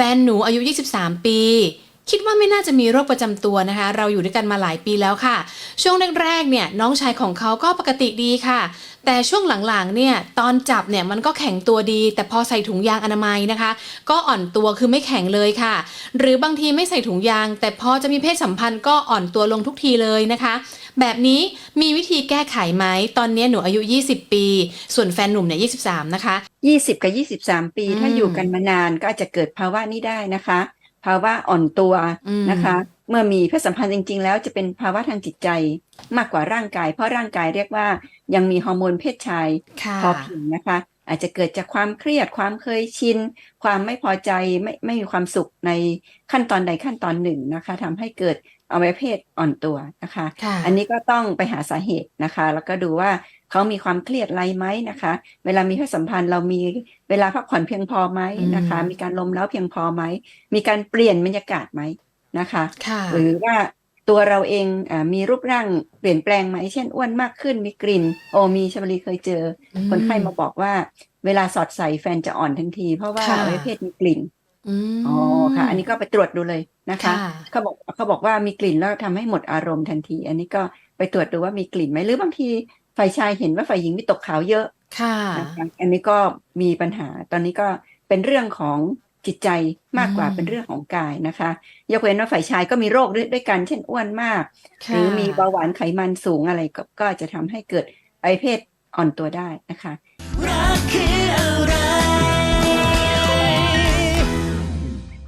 แฟนหนูอายุ 23 ปี คิดว่าไม่น่าจะมีโรคประจำตัวนะคะ เราอยู่ด้วยกันมาหลายปีแล้วค่ะ ช่วงแรกๆเนี่ยน้องชายของเขาก็ปกติดีค่ะ แต่ช่วงหลังๆเนี่ยตอนจับเนี่ยมันก็แข็งตัวดี แต่พอใส่ถุงยางอนามัยนะคะ ก็อ่อนตัวคือไม่แข็งเลยค่ะ หรือบางทีไม่ใส่ถุงยาง แต่พอจะมีเพศสัมพันธ์ก็อ่อนตัวลงทุกทีเลยนะคะ แบบนี้มีวิธีแก้ไขไหมตอนนี้หนูอายุ 20 ปี ส่วนแฟนหนุ่มเนี่ย23 นะคะยี่สิบกับยี่สิบสามปีอืมถ้าอยู่กันมานานก็อาจจะเกิดภาวะนี้ได้นะคะ ภาวะอ่อนตัวอืมนะคะ เมื่อมีเพศสัมพันธ์จริง ๆ แล้วจะเป็นภาวะทางจิตใจมากกว่าร่างกาย เพราะร่างกายเรียกว่า ยังมีฮอร์โมนเพศชายค่ะพอเพียงนะคะ อาจจะเกิดจากความเครียดความเคยชิน ความไม่พอใจไม่ไม่มีความสุขในขั้นตอนใดขั้นตอนหนึ่งนะคะทำให้เกิดอวัยวะเพศอ่อนตัวนะคะค่ะอันนี้ก็ต้องไปหาสาเหตุนะคะ แล้วก็ดูว่าเขามีความเครียดอะไรไหมนะคะ เวลามีเพศสัมพันธ์เรามีเวลาพักผ่อนเพียงพอไหมนะคะอืมมีการลมแล้วเพียงพอไหม มีการเปลี่ยนบรรยากาศไหมนะคะค่ะหรือว่า ตัวเราเองอามีรูปร่างเปลี่ยนแปลงไหมเช่นอ้วนมากขึ้นมีกลิ่น โอมีชมรีเคยเจออคนไข้มาบอกว่า เวลาสอดใส่แฟนจะอ่อนทันที เพราะว่าค่ะอวัยวะเพศมีกลิ่นอืมอ๋อค่ะ อันนี้ก็ไปตรวจดูเลยนะคะค่ะเขาบอกเขาบอกว่ามีกลิ่นแล้วทำให้หมดอารมณ์ทันที อันนี้ก็ไปตรวจดูว่ามีกลิ่นไหมหรือบางทีฝ่ายชายเห็นว่าฝ่ายหญิงมีตกขาวเยอะค่ะนะคะอันนี้ก็มีปัญหาตอนนี้ก็เป็นเรื่องของ จิตใจมากกว่าอืมเป็นเรื่องของกายนะคะ ยกเว้นว่าฝ่ายชายก็มีโรคด้วยด้วยกัน เช่นอ้วนมากหค่ะรือมีเบาหวานไขมันสูงอะไรก็ก็จะทำให้เกิดไอเพศอ่อนตัวได้นะคะรักคือ